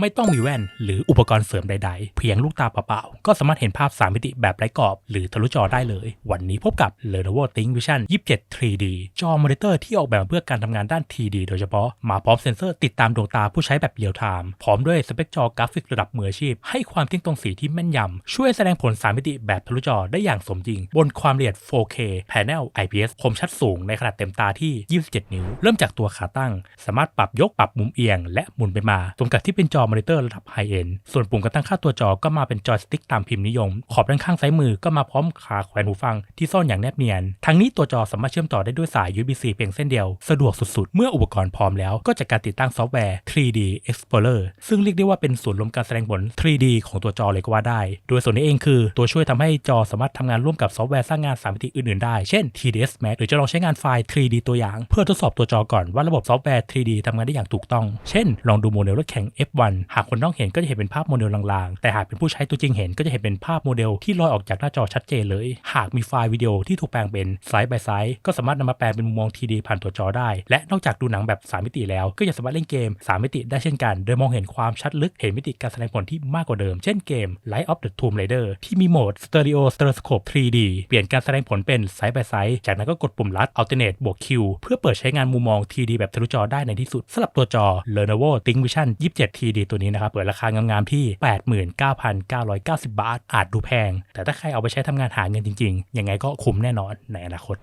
ไม่ต้องมีแว่น หรืออุปกรณ์เสริมใดๆ เพียงลูกตาเปล่าๆ ก็สามารถเห็นภาพ 3 มิติแบบไร้กรอบ หรือทะลุจอได้เลย วันนี้พบกับ Lenovo ThinkVision 27 3D จอมอนิเตอร์ที่ออกแบบเพื่อการทำงานด้าน 3D โดยเฉพาะ มาพร้อมเซ็นเซอร์ติดตามดวงตาผู้ใช้แบบเรียลไทม์พร้อมด้วยสเปคจอกราฟิกระดับมืออาชีพ ให้ความเที่ยงตรงสีที่แม่นยำช่วยแสดงผล 3 มิติแบบทะลุจอได้อย่างสมจริง บนความละเอียด 4K Panel IPS คมชัดสูงในขนาดเต็มตาที่ 27 นิ้ว เริ่มจากตัวขาตั้ง สามารถปรับยกปรับมุมเอียง และหมุนไปมาตรงกับที่เป็นจอมอนิเตอร์ระดับไฮเอนด์ส่วนปุ่มการตั้งค่าตัวจอก็มาเป็นจอยสติ๊กตามพิมพ์นิยม ขอบด้านข้างซ้ายมือก็มาพร้อมขาแขวนหูฟังที่ซ่อนอย่างแนบเนียน ทั้งนี้ตัวจอสามารถเชื่อมต่อได้ด้วยสาย USB-C เพียงเส้นเดียว สะดวกสุดๆ เมื่ออุปกรณ์พร้อมแล้วก็จากการติดตั้งซอฟต์แวร์ 3D Explorer ซึ่งเรียกได้ว่าเป็นศูนย์รวมการแสดงผล 3D ของตัวจอเลยก็ว่าได้ โดยส่วนนี้เองคือตัวช่วยทำให้จอสามารถทำงานร่วมกับซอฟต์แวร์สร้างงาน3มิติอื่นๆได้ เช่น TDS Max หรือจะลองใช้งานไฟล์ 3D ตัวอย่าง เพื่อทดสอบตัวจอก่อนว่าระบบซอฟต์แวร์ 3D ทำงานได้อย่างถูกต้อง เช่น ลองดูโมเดลรถแข่ง F1 หากคนนอกเห็นก็จะเห็นเป็นภาพโมเดลลางๆ แต่หากเป็นผู้ใช้ตัวจริงเห็นก็จะเห็นเป็นภาพโมเดลที่ลอยออกจากหน้าจอชัดเจนเลย หากมีไฟล์วิดีโอที่ถูกแปลงเป็นไซส์ by ไซส์ก็สามารถนำมาแปลงเป็นมุมมอง 3D ผ่านตัวจอได้ และนอกจากดูหนังแบบ 3 มิติแล้ว ก็ยังสามารถเล่นเกม 3 มิติได้เช่นกัน โดยมองเห็นความชัดลึกเห็นมิติการแสดงผลที่มากกว่าเดิม เช่นเกม Light of the Tomb Raider ที่มีโหมด Stereo Stereoscope 3D เปลี่ยนการแสดงผลเป็นไซส์ by ไซส์จากนั้นก็กดปุ่มลัด Alternate บวก Q เพื่อเปิดใช้งานมุมมอง 3D แบบทะลุจอได้ในที่สุดสำหรับตัวจอ Lenovo ThinkVision 27 3D ตัวนี้นะครับเปิดราคางามๆที่ 89,990 บาท อาจดูแพง แต่ถ้าใครเอาไปใช้ทำงานหาเงินจริงๆ ยังไงก็คุ้มแน่นอนในอนาคต